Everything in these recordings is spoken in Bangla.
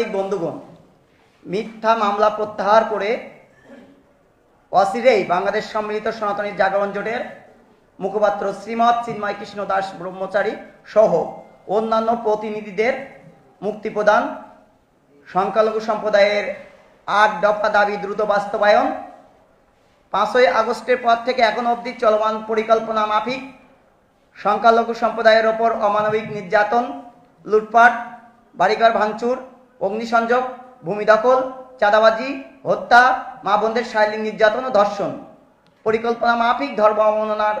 সাংবাদিক বন্ধুগণ, মিথ্যা মামলা প্রত্যাহার করে অচিরেই বাংলাদেশ সম্মিলিত সনাতনী জাগরণ জোটের মুখপাত্র শ্রীমৎ চিন্ময় কৃষ্ণ দাস ব্রহ্মচারী সহ অন্যান্য প্রতিনিধিদের মুক্তি প্রদান, সংখ্যালঘু সম্প্রদায়ের আট দফা দাবি দ্রুত বাস্তবায়ন, পাঁচই আগস্টের পর থেকে এখন অবধি চলমান পরিকল্পনা মাফিক, সংখ্যালঘু সম্প্রদায়ের ওপর অমানবিক নির্যাতন, লুটপাট, বাড়িঘর ভাঙচুর অগ্নিসংযোগ, ভূমি দখল, চাঁদাবাজি, হত্যা, মা বোনদের শারীরিক নির্যাতন ও ধর্ষণ। পরিকল্পনা মাফিক ধর্ম অবমাননার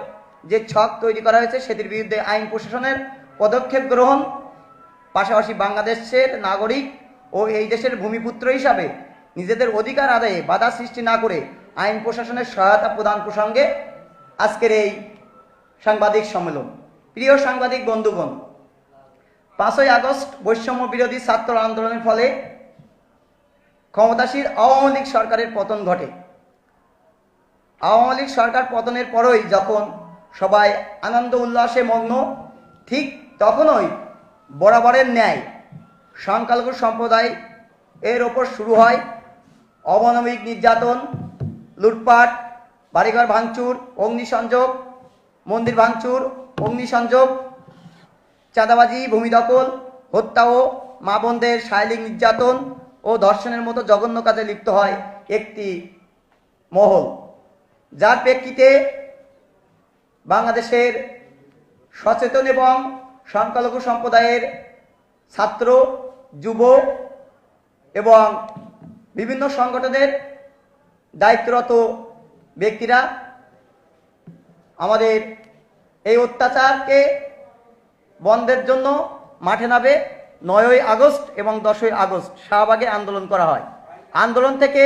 যে ছক তৈরি করা হয়েছে, সেটির বিরুদ্ধে আইন প্রশাসনের পদক্ষেপ গ্রহণ, পাশাপাশি বাংলাদেশের নাগরিক ও এই দেশের ভূমিপুত্র হিসাবে নিজেদের অধিকার আদায়ে বাধা সৃষ্টি না করে আইন প্রশাসনের সহায়তা প্রদান প্রসঙ্গে আজকের এই সাংবাদিক সম্মেলন। প্রিয় সাংবাদিক বন্ধুগণ পাঁচই আগস্ট বৈষম্য বিরোধী ছাত্র আন্দোলনের ফলে ক্ষমতাসীন আওয়ামী লীগ সরকারের পতন ঘটে। আওয়ামী লীগ সরকার পতনের পরই যখন সবাই আনন্দ, উল্লাসে মগ্ন, ঠিক তখনই বরাবরের ন্যায় সংখ্যালঘু সম্প্রদায় এর ওপর শুরু হয় অমানবিক নির্যাতন, লুটপাট, বাড়িঘর ভাঙচুর, অগ্নিসংযোগ, মন্দির ভাঙচুর, অগ্নিসংযোগ চাঁদাবাজি, ভূমি দখল, হত্যা ও মা বোনদের শারীরিক নির্যাতন ও ধর্ষণের মতো জঘন্য কাজে লিপ্ত হয় একটি মহল, যার প্রেক্ষিতে বাংলাদেশের সচেতন এবং সংখ্যালঘু সম্প্রদায়ের ছাত্র, যুব এবং বিভিন্ন সংগঠনের দায়িত্বরত ব্যক্তিরা আমাদের এই অত্যাচারকে বন্ধের জন্য মাঠে নামে নয়ই আগস্ট এবং দশই আগস্ট শাহবাগে আন্দোলন করা হয়। আন্দোলন থেকে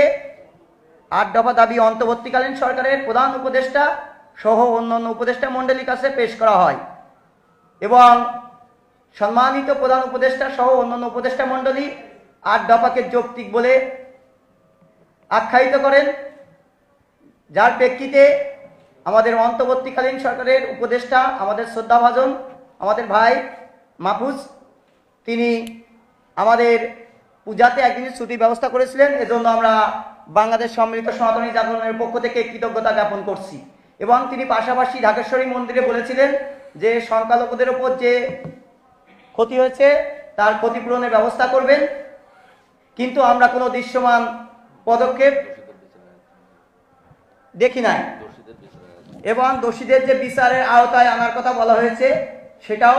আট দফা দাবি অন্তর্বর্তীকালীন সরকারের প্রধান উপদেষ্টা সহ অন্যান্য উপদেষ্টা মণ্ডলীর কাছে পেশ করা হয় এবং সম্মানিত প্রধান উপদেষ্টা সহ অন্যান্য উপদেষ্টা মণ্ডলী আট দফাকে যৌক্তিক বলে আখ্যায়িত করেন। যার প্রেক্ষিতে আমাদের অন্তর্বর্তীকালীন সরকারের উপদেষ্টা আমাদের শ্রদ্ধাভাজন আমাদের ভাই মাহফুজ, তিনি আমাদের পূজাতে একদিন ছুটির ব্যবস্থা করেছিলেন। এজন্য আমরা বাংলাদেশ সম্মিলিত সনাতনী জাগরণের পক্ষ থেকে কৃতজ্ঞতা জ্ঞাপন করছি। এবং তিনি পাশাপাশি ঢাকেশ্বরী মন্দিরে বলেছিলেন যে, সংখ্যালঘুদের ওপর যে ক্ষতি হয়েছে, তার ক্ষতিপূরণের ব্যবস্থা করবেন। কিন্তু আমরা কোনো দৃশ্যমান পদক্ষেপ দেখি নাই। এবং দোষীদের যে বিচারের আওতায় আনার কথা বলা হয়েছে সেটাও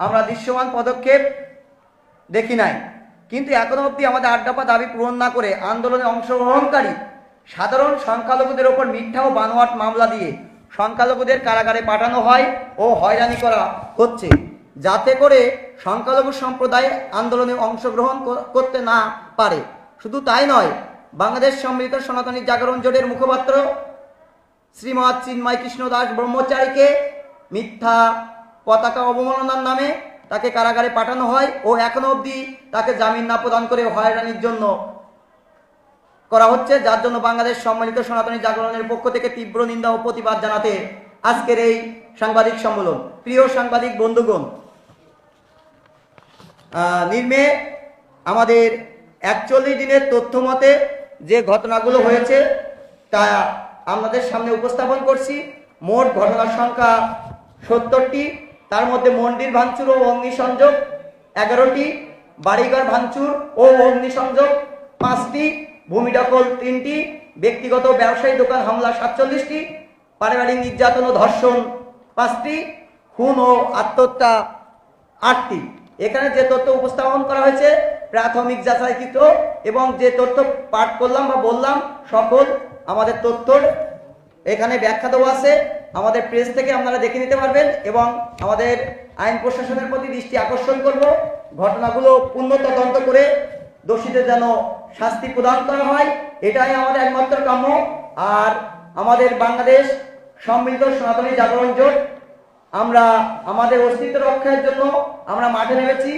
আমরা দৃশ্যমান পদক্ষেপ দেখি নাই। কিন্তু এখনও অবধি আমাদের আড্ডাপা দাবি পূরণ না করে আন্দোলনে অংশগ্রহণকারী সাধারণ সংখ্যালঘুদের ওপর মিথ্যা ও বানোয়াট মামলা দিয়ে সংখ্যালঘুদের কারাগারে পাঠানো হয় ও হয়রানি করা হচ্ছে। যাতে করে সংখ্যালঘু সম্প্রদায় আন্দোলনে অংশগ্রহণ করতে না পারে। শুধু তাই নয়, বাংলাদেশ সম্মিলিত সনাতনী জাগরণ জোটের মুখপাত্র শ্রীমৎ চিন্ময় কৃষ্ণ দাস ব্রহ্মচারীকে মিথ্যা পতাকা অবমাননার নামে তাকে কারাগারে পাঠানো হয় ও এখনও অবধি তাকে জামিন না প্রদান করে হয়রানির জন্য করা হচ্ছে, যার জন্য বাংলাদেশ সম্মিলিত সনাতনী জাগরণের পক্ষ থেকে তীব্র নিন্দা ও প্রতিবাদ জানাতে আজকের এই সাংবাদিক সম্মেলন। প্রিয় সাংবাদিক বন্ধুগণ নির্মে আমাদের একচল্লিশ দিনের তথ্য মতে যে ঘটনাগুলো হয়েছে তা আপনাদের সামনে উপস্থাপন করছি। মোট ঘটনার সংখ্যা সত্তরটি। তার মধ্যে মন্দির ভাঙচুর ও অগ্নিসংযোগ, এগারোটি, বাড়িঘর ভাঙচুর ও অগ্নিসংযোগ, পাঁচটি, ভূমি দখল তিনটি, ব্যক্তিগত ব্যবসায়ী দোকান হামলা সাতচল্লিশটি, পারিবারিক নির্যাতন ও ধর্ষণ পাঁচটি, খুন ও আত্মহত্যা আটটি। এখানে যে তথ্য উপস্থাপন করা হয়েছে, প্রাথমিক যাচাইকৃত এবং যে তথ্য পাঠ করলাম বা বললাম, সকল আমাদের তথ্যর এখানে ব্যাখ্যা দেওয়া আছে। আমাদের প্রেস থেকে আপনারা দেখে নিতে পারবেন এবং আমাদের আইন প্রশাসনের প্রতি দৃষ্টি আকর্ষণ করব। ঘটনাগুলো পূর্ণ তদন্ত করে দোষীদের যেন শাস্তি প্রদান করা হয়, এটাই আমাদের একমাত্র কাম্য। আর আমাদের বাংলাদেশ সম্মিলিত সনাতনী জাগরণ জোট, আমরা আমাদের অস্তিত্ব রক্ষার জন্য আমরা মাঠে নেমেছি।